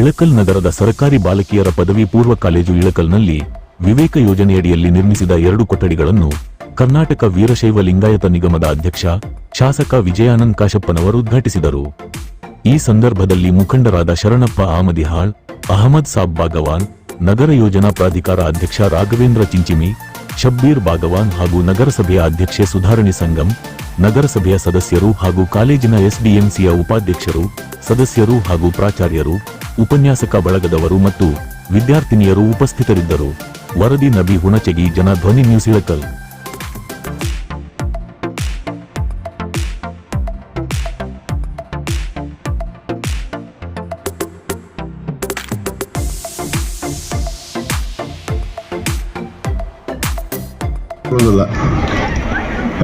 ಇಳಕಲ್ ನಗರದ ಸರ್ಕಾರಿ ಬಾಲಕಿಯರ ಪದವಿ ಪೂರ್ವ ಕಾಲೇಜು ಇಳಕಲ್ನಲ್ಲಿ ವಿವೇಕ ಯೋಜನೆಯಡಿಯಲ್ಲಿ ನಿರ್ಮಿಸಿದ ಎರಡು ಕೊಠಡಿಗಳನ್ನು ಕರ್ನಾಟಕ ವೀರಶೈವ ಲಿಂಗಾಯತ ನಿಗಮದ ಅಧ್ಯಕ್ಷ ಶಾಸಕ ವಿಜಯಾನಂದ್ ಕಾಶಪ್ಪನವರು ಉದ್ಘಾಟಿಸಿದರು. ಈ ಸಂದರ್ಭದಲ್ಲಿ ಮುಖಂಡರಾದ ಶರಣಪ್ಪ ಆಮದಿಹಾಳ್, ಅಹಮದ್ ಸಾಬ್ ಭಾಗವಾನ್, ನಗರ ಯೋಜನಾ ಪ್ರಾಧಿಕಾರ ಅಧ್ಯಕ್ಷ ರಾಘವೇಂದ್ರ ಚಿಂಚಿಮಿ, ಶಬ್ಬೀರ್ ಭಾಗವಾನ್ ಹಾಗೂ ನಗರಸಭೆಯ ಅಧ್ಯಕ್ಷೆ ಸುಧಾರಣಿ ಸಂಗಮ್ ನಗರಸಭೆಯ ಸದಸ್ಯರು ಹಾಗೂ ಕಾಲೇಜಿನ ಎಸ್ಡಿಎಂಸಿಯ ಉಪಾಧ್ಯಕ್ಷರು, ಸದಸ್ಯರು ಹಾಗೂ ಪ್ರಾಚಾರ್ಯರು ಉಪನ್ಯಾಸಕ ಬಳಗದವರು ಮತ್ತು ವಿದ್ಯಾರ್ಥಿನಿಯರು ಉಪಸ್ಥಿತರಿದ್ದರು. ವರದಿ ನಬಿ ಹುಣಚಗಿ ಜನಧ್ವನಿ ನ್ಯೂಸ್ ಇಳಕಲ್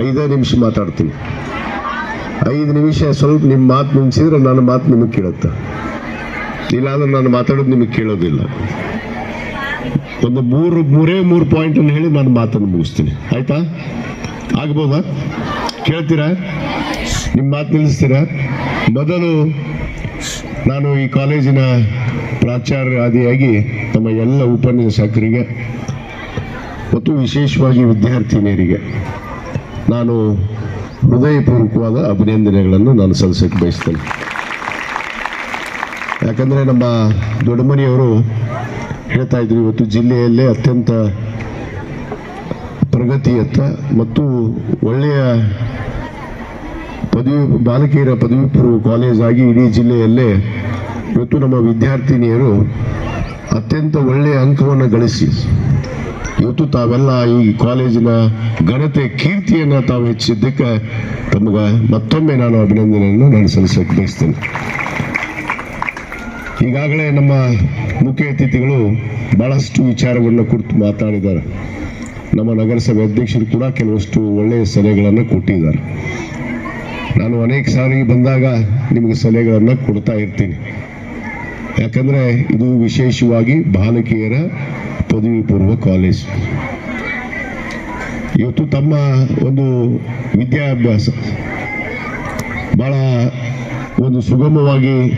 ಐದೇ ನಿಮಿಷ ಮಾತಾಡ್ತೀನಿ. ಐದು ನಿಮಿಷ ಸ್ವಲ್ಪ ನಿಮ್ಮ ಮಾತು ನಿಲ್ಸಿದ್ರೆ ನನ್ನ ಮಾತು ನಿಮಗೆ ಕೇಳುತ್ತೆ. ಇಲ್ಲಾಂದ್ರೆ ನಾನು ಮಾತಾಡೋದು ನಿಮಗೆ ಕೇಳೋದಿಲ್ಲ. ಒಂದು ಮೂರು, ಮೂರೇ ಮೂರು ಪಾಯಿಂಟ್ ಅನ್ನು ಹೇಳಿ ನಾನು ಮಾತನ್ನು ಮುಗಿಸ್ತೀನಿ. ಆಯ್ತಾ? ಆಗ್ಬೋದಾ? ಕೇಳ್ತೀರಾ? ನಿಮ್ಮ ಮಾತು ನಿಲ್ಲಿಸ್ತೀರಾ? ಮೊದಲು ನಾನು ಈ ಕಾಲೇಜಿನ ಪ್ರಾಚಾರ್ಯ ಆದಿಯಾಗಿ ನಮ್ಮ ಎಲ್ಲ ಉಪನ್ಯಾಸಕರಿಗೆ, ಮತ್ತು ವಿಶೇಷವಾಗಿ ವಿದ್ಯಾರ್ಥಿನಿಯರಿಗೆ ನಾನು ಹೃದಯಪೂರ್ವಕವಾದ ಅಭಿನಂದನೆಗಳನ್ನು ನಾನು ಸಲ್ಲಿಸಕ್ಕೆ ಬಯಸ್ತೇನೆ. ಯಾಕಂದರೆ ನಮ್ಮ ದೊಡ್ಡಮನಿಯವರು ಹೇಳ್ತಾ ಇದ್ರು ಇವತ್ತು ಜಿಲ್ಲೆಯಲ್ಲೇ ಅತ್ಯಂತ ಪ್ರಗತಿಯತ್ತ ಮತ್ತು ಒಳ್ಳೆಯ ಪದವಿ, ಬಾಲಕಿಯರ ಪದವಿ ಪೂರ್ವ ಕಾಲೇಜ್ ಆಗಿ ಇಡೀ ಜಿಲ್ಲೆಯಲ್ಲೇ ಇವತ್ತು ನಮ್ಮ ವಿದ್ಯಾರ್ಥಿನಿಯರು ಅತ್ಯಂತ ಒಳ್ಳೆಯ ಅಂಕವನ್ನು ಗಳಿಸಿ. ಇವತ್ತು ತಾವೆಲ್ಲ ಈ ಕಾಲೇಜಿನ ಘನತೆ, ಕೀರ್ತಿಯನ್ನು ತಾವು ಹೆಚ್ಚಿದ್ದಕ್ಕೆ ತಮಗೆ ಮತ್ತೊಮ್ಮೆ ನಾನು ಅಭಿನಂದನೆಯನ್ನು ನಾನು ಸಲ್ಲಿಸಕ್ಕೆ ಬಯಸ್ತೇನೆ ಈಗಾಗಲೇ ನಮ್ಮ ಮುಖ್ಯ ಅತಿಥಿಗಳು ಬಹಳಷ್ಟು ವಿಚಾರವನ್ನು ಕುರಿತು ಮಾತಾಡಿದ್ದಾರೆ. ನಮ್ಮ ನಗರಸಭೆ ಅಧ್ಯಕ್ಷರು ಕೂಡ ಕೆಲವಷ್ಟು ಒಳ್ಳೆಯ ಸಲಹೆಗಳನ್ನು ಕೊಟ್ಟಿದ್ದಾರೆ. ನಾನು ಅನೇಕ ಸಾರಿ ಬಂದಾಗ ನಿಮಗೆ ಸಲಹೆಗಳನ್ನು ಕೊಡ್ತಾ ಇರ್ತೀನಿ. ಯಾಕಂದರೆ ಇದು ವಿಶೇಷವಾಗಿ ಬಾಲಕಿಯರ ಪದವಿ ಪೂರ್ವ ಕಾಲೇಜ್. ಇವತ್ತು ತಮ್ಮ ಒಂದು ವಿದ್ಯಾಭ್ಯಾಸ. ಭಾಳ ಒಂದು ಸುಗಮವಾಗಿ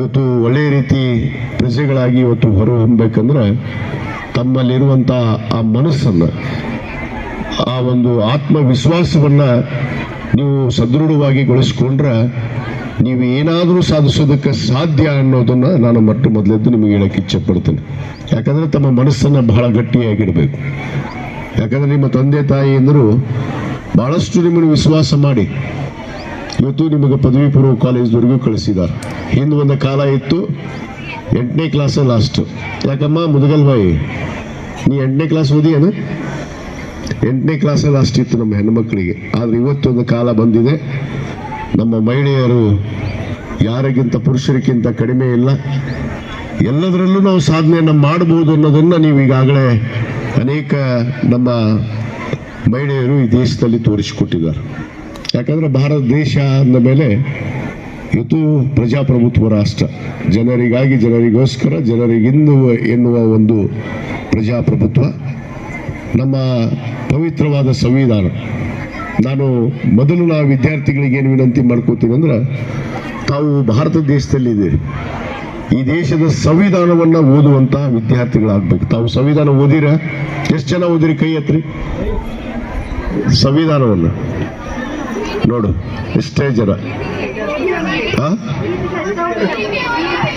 ಇವತ್ತು ಒಳ್ಳೆಯ ರೀತಿ ಪ್ರಜೆಗಳಾಗಿ ಇವತ್ತು ಹೊರಹೊಮ್ಮಬೇಕಂದ್ರೆ ತಮ್ಮಲ್ಲಿರುವಂಥ ಆ ಮನಸ್ಸನ್ನು, ಆ ಒಂದು ಆತ್ಮವಿಶ್ವಾಸವನ್ನು ನೀವು ಸದೃಢವಾಗಿ ಗೊಳಿಸ್ಕೊಂಡ್ರೆ ನೀವು ಏನಾದರೂ ಸಾಧಿಸೋದಕ್ಕೆ ಸಾಧ್ಯ ಅನ್ನೋದನ್ನು ನಾನು ಮೊಟ್ಟ ಮೊದಲೆದ್ದು ನಿಮಗೆ ಹೇಳಕ್ಕೆ ಇಚ್ಛೆ ಪಡ್ತೇನೆ ಯಾಕಂದ್ರೆ ತಮ್ಮ ಮನಸ್ಸನ್ನು ಬಹಳ ಗಟ್ಟಿಯಾಗಿಡಬೇಕು. ಯಾಕಂದ್ರೆ ನಿಮ್ಮ ತಂದೆ ತಾಯಿ ಎಂದರು ಬಹಳಷ್ಟು ನಿಮ್ಮನ್ನು ವಿಶ್ವಾಸ ಮಾಡಿ ಇವತ್ತು ನಿಮಗೆ ಪದವಿ ಪೂರ್ವ ಕಾಲೇಜ್ವರೆಗೂ ಕಳಿಸಿದ್ದಾರೆ. ಹಿಂದೆ ಒಂದು ಕಾಲ ಇತ್ತು, ಎಂಟನೇ ಕ್ಲಾಸ್ ಲಾಸ್ಟ್ ಯಾಕಮ್ಮ ಮುದಗಲ್ವಾಯಿ ನೀ ಎಂಟನೇ ಕ್ಲಾಸ್ ಓದಿಯೇನು? ಎಂಟನೇ ಕ್ಲಾಸ ಲಾಸ್ಟ್ ಇತ್ತು ನಮ್ಮ ಹೆಣ್ಮಕ್ಳಿಗೆ. ಆದರೆ ಇವತ್ತೊಂದು ಕಾಲ ಬಂದಿದೆ. ನಮ್ಮ ಮಹಿಳೆಯರು ಯಾರಿಗಿಂತ ಪುರುಷರಿಗಿಂತ ಕಡಿಮೆ ಇಲ್ಲ. ಎಲ್ಲದರಲ್ಲೂ ನಾವು ಸಾಧನೆಯನ್ನು ಮಾಡಬಹುದು ಅನ್ನೋದನ್ನು ನೀವು ಈಗಾಗಲೇ ಅನೇಕ ನಮ್ಮ ಮಹಿಳೆಯರು ಈ ದೇಶದಲ್ಲಿ ತೋರಿಸಿಕೊಟ್ಟಿದ್ದಾರೆ. ಯಾಕಂದ್ರೆ ಭಾರತ ದೇಶ ಅಂದ ಮೇಲೆ ಇದು ಪ್ರಜಾಪ್ರಭುತ್ವ ರಾಷ್ಟ್ರ. ಜನರಿಗಾಗಿ ಜನರಿಗೋಸ್ಕರ, ಜನರಿಗಿನ್ನು ಎನ್ನುವ ಒಂದು ಪ್ರಜಾಪ್ರಭುತ್ವ. ನಮ್ಮ ಪವಿತ್ರವಾದ ಸಂವಿಧಾನ. ನಾನು ಮೊದಲು ನಾ ವಿದ್ಯಾರ್ಥಿಗಳಿಗೆ ಏನು ವಿನಂತಿ ಮಾಡ್ಕೋತೀನಿ ಅಂದ್ರೆ, ತಾವು ಭಾರತ ದೇಶದಲ್ಲಿದ್ದೀರಿ. ಈ ದೇಶದ ಸಂವಿಧಾನವನ್ನ ಓದುವಂತಹ ವಿದ್ಯಾರ್ಥಿಗಳಾಗಬೇಕು. ತಾವು ಸಂವಿಧಾನ ಓದಿರ? ಎಷ್ಟು ಜನ ಓದಿರಿ ಕೈ ಹತ್ರಿ ಸಂವಿಧಾನವನ್ನು. ನೋಡು ಎಷ್ಟೇ ಜನ?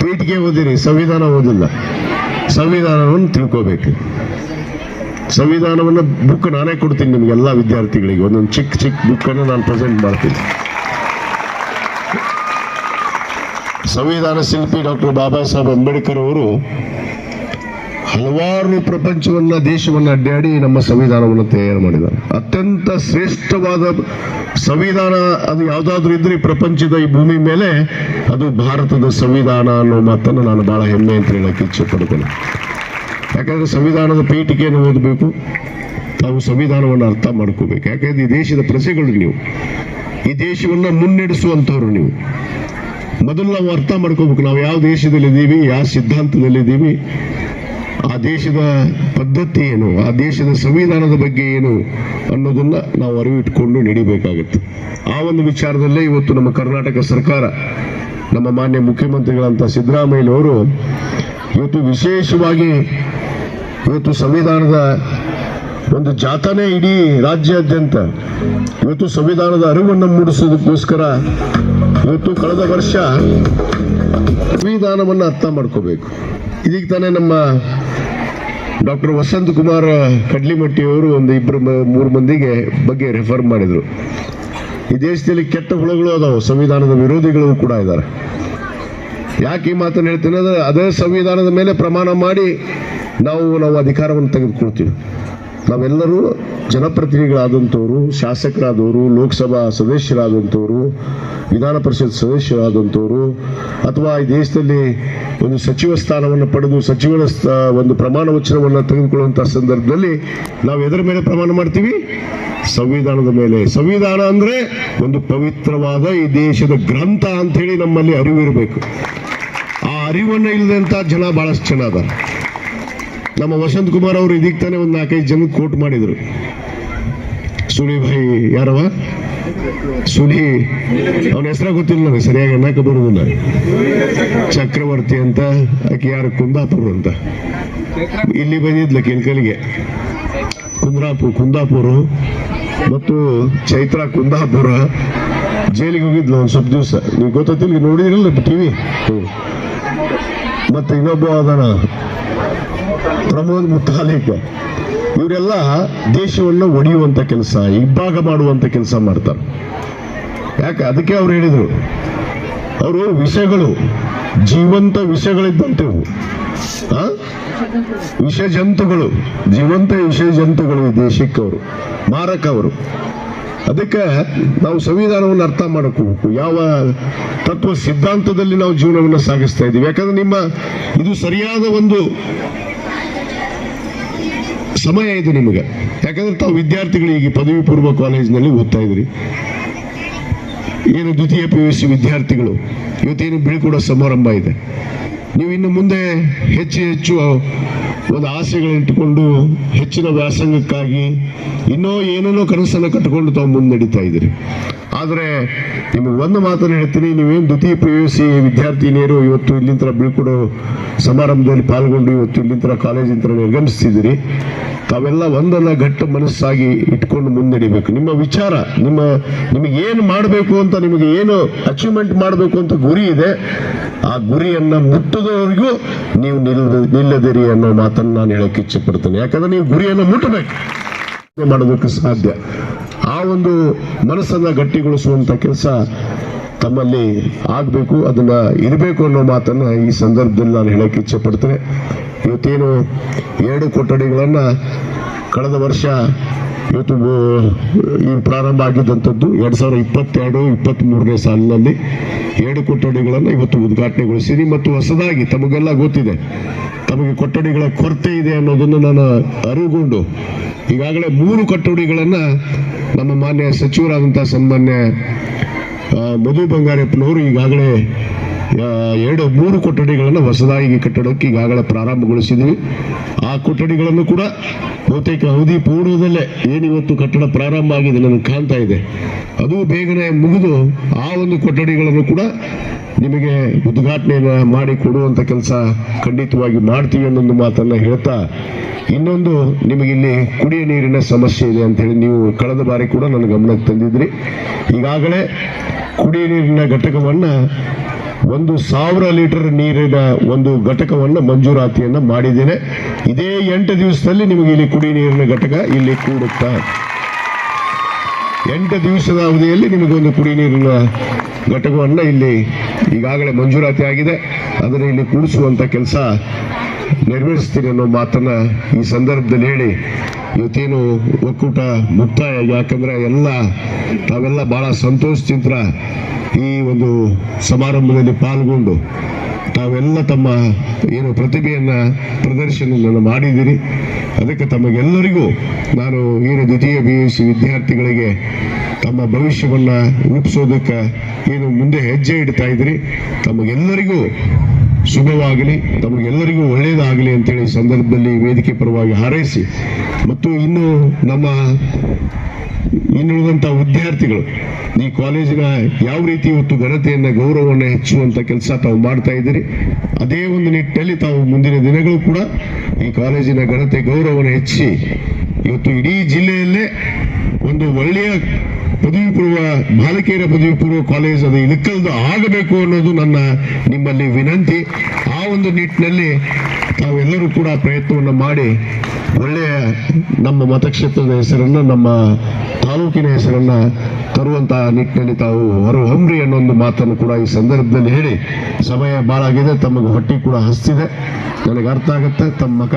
ಪೀಠಿಗೆ ಓದಿರಿ, ಸಂವಿಧಾನ ಓದಿಲ್ಲ. ಸಂವಿಧಾನವನ್ನು ತಿಳ್ಕೋಬೇಕು. ಸಂವಿಧಾನವನ್ನು ಬುಕ್ ನಾನೇ ಕೊಡ್ತೀನಿ ನಿಮ್ಗೆಲ್ಲ ವಿದ್ಯಾರ್ಥಿಗಳಿಗೆ. ಒಂದೊಂದು ಚಿಕ್ಕ ಚಿಕ್ಕ ಬುಕ್ ಅನ್ನು ನಾನು ಪ್ರೆಸೆಂಟ್ ಮಾಡ್ತೀನಿ. ಸಂವಿಧಾನ ಶಿಲ್ಪಿ ಡಾಕ್ಟರ್ ಬಾಬಾ ಸಾಹೇಬ್ ಅಂಬೇಡ್ಕರ್ ಅವರು ಹಲವಾರು ಪ್ರಪಂಚವನ್ನ, ದೇಶವನ್ನ ಅಡ್ಡಾಡಿ ನಮ್ಮ ಸಂವಿಧಾನವನ್ನು ತಯಾರು ಮಾಡಿದ್ದಾರೆ. ಅತ್ಯಂತ ಶ್ರೇಷ್ಠವಾದ ಸಂವಿಧಾನ, ಅದು ಯಾವುದಾದ್ರೂ ಇದ್ರೆ ಪ್ರಪಂಚದ ಈ ಭೂಮಿ ಮೇಲೆ ಅದು ಭಾರತದ ಸಂವಿಧಾನ ಅನ್ನೋ ಮಾತನ್ನು ನಾನು ಬಹಳ ಹೆಮ್ಮೆ ಅಂತ ಹೇಳಕ್ಕೆ ಇಚ್ಛೆ ಪಡ್ತೇನೆ ಯಾಕಂದ್ರೆ ಸಂವಿಧಾನದ ಪೀಠಿಕೆಯನ್ನು ಓದಬೇಕು, ತಾವು ಸಂವಿಧಾನವನ್ನು ಅರ್ಥ ಮಾಡ್ಕೋಬೇಕು. ಯಾಕಂದ್ರೆ ಈ ದೇಶದ ಪ್ರಜೆಗಳು ನೀವು. ಈ ದೇಶವನ್ನು ಮುನ್ನಡೆಸುವಂಥವ್ರು ನೀವು. ಮೊದಲು ನಾವು ಅರ್ಥ ಮಾಡ್ಕೋಬೇಕು, ನಾವು ಯಾವ ದೇಶದಲ್ಲಿದ್ದೀವಿ, ಯಾವ ಸಿದ್ಧಾಂತದಲ್ಲಿದ್ದೀವಿ ಆ ದೇಶದ ಪದ್ಧತಿ ಏನು? ಆ ದೇಶದ ಸಂವಿಧಾನದ ಬಗ್ಗೆ ಏನು ಅನ್ನೋದನ್ನ ನಾವು ಅರಿವಿಟ್ಕೊಂಡು ನಡಿಬೇಕಾಗುತ್ತೆ. ಆ ಒಂದು ವಿಚಾರದಲ್ಲೇ ಇವತ್ತು ನಮ್ಮ ಕರ್ನಾಟಕ ಸರ್ಕಾರ, ನಮ್ಮ ಮಾನ್ಯ ಮುಖ್ಯಮಂತ್ರಿಗಳಂತ ಸಿದ್ದರಾಮಯ್ಯನವರು ಇವತ್ತು ವಿಶೇಷವಾಗಿ ಇವತ್ತು ಸಂವಿಧಾನದ ಒಂದು ಜಾಥಾನೇ ಇಡೀ ರಾಜ್ಯಾದ್ಯಂತ ಇವತ್ತು ಸಂವಿಧಾನದ ಅರಿವನ್ನು ಮೂಡಿಸೋದಕ್ಕೋಸ್ಕರ ಇವತ್ತು ಕಳೆದ ವರ್ಷ ಸಂವಿಧಾನವನ್ನು ಅರ್ಥ ಮಾಡ್ಕೋಬೇಕು. ಇದೀಗ ತಾನೇ ನಮ್ಮ ಡಾಕ್ಟರ್ ವಸಂತ್ ಕುಮಾರ್ ಕಡ್ಲಿಮಟ್ಟಿ ಅವರು ಒಂದು ಇಬ್ಬರು ಮೂರು ಮಂದಿಗೆ ಬಗ್ಗೆ ರೆಫರ್ ಮಾಡಿದರು. ಈ ದೇಶದಲ್ಲಿ ಕೆಟ್ಟ ಹುಳುಗಳು ಅದಾವೆ, ಸಂವಿಧಾನದ ವಿರೋಧಿಗಳು ಕೂಡ ಇದ್ದಾರೆ. ಯಾಕೆ ಈ ಮಾತನ್ನು ಹೇಳ್ತೀನಿ ಅಂದ್ರೆ ಅದೇ ಸಂವಿಧಾನದ ಮೇಲೆ ಪ್ರಮಾಣ ಮಾಡಿ ನಾವು ನಾವು ಅಧಿಕಾರವನ್ನು ತೆಗೆದುಕೊಳ್ತೀವಿ. ನಾವೆಲ್ಲರೂ ಜನಪ್ರತಿನಿಧಿಗಳಾದಂಥವ್ರು, ಶಾಸಕರಾದವರು, ಲೋಕಸಭಾ ಸದಸ್ಯರಾದಂಥವರು, ವಿಧಾನ ಪರಿಷತ್ ಸದಸ್ಯರಾದಂಥವರು, ಅಥವಾ ಈ ದೇಶದಲ್ಲಿ ಒಂದು ಸಚಿವ ಸ್ಥಾನವನ್ನು ಪಡೆದು ಸಚಿವರ ಒಂದು ಪ್ರಮಾಣ ವಚನವನ್ನು ತೆಗೆದುಕೊಳ್ಳುವಂಥ ಸಂದರ್ಭದಲ್ಲಿ ನಾವು ಎದರ ಮೇಲೆ ಪ್ರಮಾಣ ಮಾಡ್ತೀವಿ. ಸಂವಿಧಾನದ ಮೇಲೆ. ಸಂವಿಧಾನ ಅಂದರೆ ಒಂದು ಪವಿತ್ರವಾದ ಈ ದೇಶದ ಗ್ರಂಥ ಅಂಥೇಳಿ ನಮ್ಮಲ್ಲಿ ಅರಿವಿರಬೇಕು. ಆ ಅರಿವನ್ನು ಇಲ್ಲದಂಥ ಜನ ಭಾಳಷ್ಟು ಜನ ಅದ ನಮ್ಮ ವಸಂತ್ ಕುಮಾರ್ ಅವರು ಇದೀಗ ತಾನೇ ಒಂದು ನಾಲ್ಕೈದು ಜನ ಕೋಟ್ ಮಾಡಿದ್ರು. ಸುನಿ ಭಾಯಿ ಯಾರವ? ಸುನಿ. ಅವನ ಹೆಸರ ಗೊತ್ತಿಲ್ಲ ನನಗೆ, ಸರಿಯಾಗಿ ಅನ್ನಕ್ಕೆ ಬರುವುದಿಲ್ಲ ಚಕ್ರವರ್ತಿ ಅಂತ, ಆಕೆ ಯಾರು? ಕುಂದಾಪುರ ಅಂತ. ಇಲ್ಲಿ ಬಂದಿದ್ಲ ಕೆಲ್ಕಲಿಗೆ ಕುಂದ್ರಾಪುರ ಕುಂದಾಪುರ ಮತ್ತು ಚೈತ್ರ ಕುಂದಾಪುರ. ಜೈಲಿಗೆ ಹೋಗಿದ್ಲು ಒಂದು ಸ್ವಲ್ಪ ದಿವಸ. ನೀವು ಗೊತ್ತಿಲ್ಲ ನೋಡಿದಿರಲ್ಲ ಟಿವಿ. ಮತ್ತೆ ಇನ್ನೊಬ್ಬ ಅದನ ಪ್ರಮೋದ್ ಮುತಾಲಿಕ್ ಇವರೆಲ್ಲ ದೇಶವನ್ನು ಒಡೆಯುವಂತ ಕೆಲಸ ಇಬ್ಬಾಗ ಮಾಡುವಂತ ಕೆಲಸ ಮಾಡ್ತಾರೆ. ಯಾಕೆ? ಅದಕ್ಕೆ ಅವ್ರು ಹೇಳಿದ್ರು. ಅವರು ವಿಷಗಳು ಜೀವಂತ ವಿಷಗಳಿದ್ದಂತೆ ಇವು. ಆ? ವಿಷ ಜಂತುಗಳು ಜೀವಂತ ವಿಷ ಜಂತುಗಳು ಈ ದೇಶಕ್ಕೆ ಅವರು ಮಾರಕ ಅವರು ಅದಕ್ಕೆ ನಾವು ಸಂವಿಧಾನವನ್ನು ಅರ್ಥ ಮಾಡ್ಕೋಬೇಕು ಯಾವ ತತ್ವ ಸಿದ್ಧಾಂತದಲ್ಲಿ ನಾವು ಜೀವನವನ್ನು ಸಾಗಿಸ್ತಾ ಇದ್ದೀವಿ ಯಾಕಂದ್ರೆ ನಿಮ್ಮ ಇದು ಸರಿಯಾದ ಒಂದು ಸಮಯ ಇದು ನಿಮಗೆ. ಯಾಕಂದ್ರೆ ತಾವು ವಿದ್ಯಾರ್ಥಿಗಳು ಈಗ ಪದವಿ ಪೂರ್ವ ಕಾಲೇಜಿನಲ್ಲಿ ಓದ್ತಾ ಇದ್ರಿ ಏನು ದ್ವಿತೀಯ ಪಿ ಯು ಸಿ ವಿದ್ಯಾರ್ಥಿಗಳು, ಇವತ್ತೇನು ಬೀಳ್ಕೊಡೋ ಸಮಾರಂಭ ಇದೆ. ನೀವು ಇನ್ನು ಮುಂದೆ ಹೆಚ್ಚು ಹೆಚ್ಚು ಒಂದು ಆಸೆಗಳಿಟ್ಟುಕೊಂಡು ಹೆಚ್ಚಿನ ವ್ಯಾಸಂಗಕ್ಕಾಗಿ ಇನ್ನೂ ಏನೇನೋ ಕನಸನ್ನು ಕಟ್ಟಿಕೊಂಡು ತಾವು ಮುಂದೆ ನಡೀತಾ ಇದ್ದೀರಿ. ಆದರೆ ನಿಮಗೆ ಒಂದು ಮಾತನ್ನು ಹೇಳ್ತೀನಿ, ನೀವೇನು ದ್ವಿತೀಯ ಪಿ ಯು ಸಿ ವಿದ್ಯಾರ್ಥಿನಿಯರು ಇವತ್ತು ಇಲ್ಲಿಂತರ ಬೀಳ್ಕೊಡೋ ಸಮಾರಂಭದಲ್ಲಿ ಪಾಲ್ಗೊಂಡು ಇವತ್ತು ಇಲ್ಲಿಂದ ಕಾಲೇಜಿಂದ ನಿರ್ಗಮಿಸ್ತಿದ್ದೀರಿ ತಾವೆಲ್ಲ ಒಂದಲ್ಲ ಗಟ್ಟ ಮನಸ್ಸಾಗಿ ಇಟ್ಕೊಂಡು ಮುನ್ನಡಿಬೇಕು. ನಿಮ್ಮ ವಿಚಾರ, ನಿಮ್ಮ ನಿಮಗೆ ಏನು ಮಾಡಬೇಕು ಅಂತ ನಿಮಗೆ ಏನು ಅಚೀವ್ಮೆಂಟ್ ಮಾಡಬೇಕು ಅಂತ ಗುರಿ ಇದೆ, ಆ ಗುರಿಯನ್ನ ಮುಟ್ಟದವರೆಗೂ ನೀವು ನಿಲ್ಲ ನಿಲ್ಲದಿರಿ ಅನ್ನೋ ಮಾತನ್ನ ನಾನು ಹೇಳಕ್ಕೆ ಇಚ್ಛೆ ಪಡ್ತೇನೆ ಯಾಕಂದ್ರೆ ನೀವು ಗುರಿಯನ್ನು ಮುಟ್ಟಬೇಕು. ಮಾಡೋದಕ್ಕೆ ಸಾಧ್ಯ. ಆ ಒಂದು ಮನಸ್ಸನ್ನ ಗಟ್ಟಿಗೊಳಿಸುವಂತ ಕೆಲಸ ತಮ್ಮಲ್ಲಿ ಆಗಬೇಕು, ಅದನ್ನ ಇರಬೇಕು ಅನ್ನೋ ಮಾತನ್ನ ಈ ಸಂದರ್ಭದಲ್ಲಿ ನಾನು ಹೇಳಕ್ಕೆ ಇಚ್ಛೆ ಪಡ್ತೇನೆ ಇವತ್ತೇನು ಎರಡು ಕೊಠಡಿಗಳನ್ನ ಕಳೆದ ವರ್ಷ ಇವತ್ತು ಈ ಪ್ರಾರಂಭ ಆಗಿದ್ದಂಥದ್ದು ಎರಡು ಸಾವಿರದ ಇಪ್ಪತ್ತೆರಡು ಇಪ್ಪತ್ತ್ ಮೂರನೇ ಸಾಲಿನಲ್ಲಿ ಎರಡು ಕೊಠಡಿಗಳನ್ನು ಇವತ್ತು ಉದ್ಘಾಟನೆಗೊಳಿಸಿರಿ ಮತ್ತು ಹೊಸದಾಗಿ ತಮಗೆಲ್ಲ ಗೊತ್ತಿದೆ, ತಮಗೆ ಕೊಠಡಿಗಳ ಕೊರತೆ ಇದೆ ಅನ್ನೋದನ್ನು ನಾನು ಅರಿವುಗೊಂಡು ಈಗಾಗಲೇ ಮೂರು ಕೊಠಡಿಗಳನ್ನು ನಮ್ಮ ಮಾನ್ಯ ಸಚಿವರಾದಂಥ ಸನ್ಮಾನ್ಯ ಮಧು ಬಂಗಾರಪ್ಪನವರು ಈಗಾಗಲೇ ಎರಡು, ಮೂರು ಕೊಠಡಿಗಳನ್ನು ಹೊಸದಾಗಿ ಕಟ್ಟಡಕ್ಕೆ ಈಗಾಗಲೇ ಪ್ರಾರಂಭಗೊಳಿಸಿದ್ವಿ. ಆ ಕೊಠಡಿಗಳನ್ನು ಕೂಡ ಬಹುತೇಕ ಅವಧಿ ಪೂರ್ವದಲ್ಲೇ ಏನಿವತ್ತು ಕಟ್ಟಡ ಪ್ರಾರಂಭ ಆಗಿದೆ ನನಗೆ ಕಾಣ್ತಾ ಇದೆ. ಅದು ಬೇಗನೆ ಮುಗಿದು ಆ ಒಂದು ಕೊಠಡಿಗಳನ್ನು ಕೂಡ ನಿಮಗೆ ಉದ್ಘಾಟನೆಯನ್ನು ಮಾಡಿ ಕೊಡುವಂತ ಕೆಲಸ ಖಂಡಿತವಾಗಿ ಮಾಡ್ತೀವಿ ಅನ್ನೊಂದು ಮಾತನ್ನ ಹೇಳ್ತಾ ಇನ್ನೊಂದು ನಿಮಗೆ ಇಲ್ಲಿ ಕುಡಿಯ ನೀರಿನ ಸಮಸ್ಯೆ ಇದೆ ಅಂತ ಹೇಳಿ ನೀವು ಕಳೆದ ಬಾರಿ ಕೂಡ ನನ್ನ ಗಮನಕ್ಕೆ ತಂದಿದ್ರಿ. ಈಗಾಗಲೇ ಕುಡಿಯ ನೀರಿನ ಘಟಕವನ್ನ ಒಂದು ಸಾವಿರ ಲೀಟರ್ ನೀರಿನ ಒಂದು ಘಟಕವನ್ನು ಮಂಜೂರಾತಿಯನ್ನು ಮಾಡಿದ್ದೇನೆ. ಇದೇ ಎಂಟು ದಿವಸದಲ್ಲಿ ನಿಮಗೆ ಇಲ್ಲಿ ಕುಡಿಯ ನೀರಿನ ಘಟಕ ಇಲ್ಲಿ ಕೂಡುತ್ತಾ ಎಂಟು ದಿವಸದ ಅವಧಿಯಲ್ಲಿ ನಿಮಗೊಂದು ಕುಡಿ ನೀರಿನ ಘಟಕವನ್ನು ಇಲ್ಲಿ ಈಗಾಗಲೇ ಮಂಜೂರಾತಿ ಆಗಿದೆ. ಅದನ್ನು ಇಲ್ಲಿ ಕೂಡಿಸುವಂಥ ಕೆಲಸ ನೆರವೇರಿಸ್ತೀನಿ ಅನ್ನೋ ಮಾತನ್ನು ಈ ಸಂದರ್ಭದಲ್ಲಿ ಹೇಳಿ, ಇವತ್ತೇನು ಒಕ್ಕೂಟ ಮುಕ್ತಾಯ ಯಾಕಂದರೆ ಎಲ್ಲ ತಾವೆಲ್ಲ ಭಾಳ ಸಂತೋಷದಿಂದ ಈ ಒಂದು ಸಮಾರಂಭದಲ್ಲಿ ಪಾಲ್ಗೊಂಡು ತಾವೆಲ್ಲ ತಮ್ಮ, ಏನು ಪ್ರತಿಭೆಯನ್ನ ಪ್ರದರ್ಶನವನ್ನು ಮಾಡಿದ್ದೀರಿ. ಅದಕ್ಕೆ ತಮಗೆಲ್ಲರಿಗೂ ನಾನು ಏನು ದ್ವಿತೀಯ ಬಿ ಎಸ್ ಸಿ ವಿದ್ಯಾರ್ಥಿಗಳಿಗೆ ತಮ್ಮ ಭವಿಷ್ಯವನ್ನ ರೂಪಿಸೋದಕ್ಕೆ ಏನು ಮುಂದೆ ಹೆಜ್ಜೆ ಇಡ್ತಾ ಇದ್ರಿ. ತಮಗೆಲ್ಲರಿಗೂ ಶುಭವಾಗಲಿ, ತಮಗೆಲ್ಲರಿಗೂ ಒಳ್ಳೆಯದಾಗಲಿ ಅಂತೇಳಿ ಸಂದರ್ಭದಲ್ಲಿ ವೇದಿಕೆ ಪರವಾಗಿ ಹಾರೈಸಿ. ಮತ್ತು ಇನ್ನು ನಮ್ಮ ಇನ್ನುಳಿದಂಥ ವಿದ್ಯಾರ್ಥಿಗಳು ಈ ಕಾಲೇಜಿನ ಯಾವ ರೀತಿ ಇವತ್ತು ಘನತೆಯನ್ನ, ಗೌರವವನ್ನು ಹೆಚ್ಚುವಂಥ ಕೆಲಸ ತಾವು ಮಾಡ್ತಾ ಇದ್ದೀರಿ, ಅದೇ ಒಂದು ನಿಟ್ಟಿನಲ್ಲಿ ತಾವು ಮುಂದಿನ ದಿನಗಳು ಕೂಡ ಈ ಕಾಲೇಜಿನ ಘನತೆ, ಗೌರವವನ್ನು ಹೆಚ್ಚಿ ಇವತ್ತು ಇಡೀ ಜಿಲ್ಲೆಯಲ್ಲೇ ಒಂದು ಒಳ್ಳೆಯ ಪದವಿ ಪೂರ್ವ ಬಾಲಕಿಯರ ಪದವಿ ಪೂರ್ವ ಕಾಲೇಜ್ ಅದು ಇಳಕಲ್ದು ಆಗಬೇಕು ಅನ್ನೋದು ನನ್ನ ನಿಮ್ಮಲ್ಲಿ ವಿನಂತಿ. ಆ ಒಂದು ನಿಟ್ಟಿನಲ್ಲಿ ತಾವೆಲ್ಲರೂ ಕೂಡ ಪ್ರಯತ್ನವನ್ನು ಮಾಡಿ ಒಳ್ಳೆಯ ನಮ್ಮ ಮತಕ್ಷೇತ್ರದ ಹೆಸರನ್ನ, ನಮ್ಮ ತಾಲೂಕಿನ ಹೆಸರನ್ನ ತರುವಂತಹ ನಿಟ್ಟಿನಲ್ಲಿ ತಾವು ಹೊರಹೊಮ್ರಿ ಅನ್ನೋ ಒಂದು ಮಾತನ್ನು ಕೂಡ ಈ ಸಂದರ್ಭದಲ್ಲಿ ಹೇಳಿ, ಸಮಯ ಬಹಳ ಆಗಿದೆ ತಮಗೆ ಹೊಟ್ಟೆ ಕೂಡ ಹಸ್ತಿದೆ. ನನಗೆ ಅರ್ಥ ಆಗುತ್ತೆ, ತಮ್ಮ ಮಕ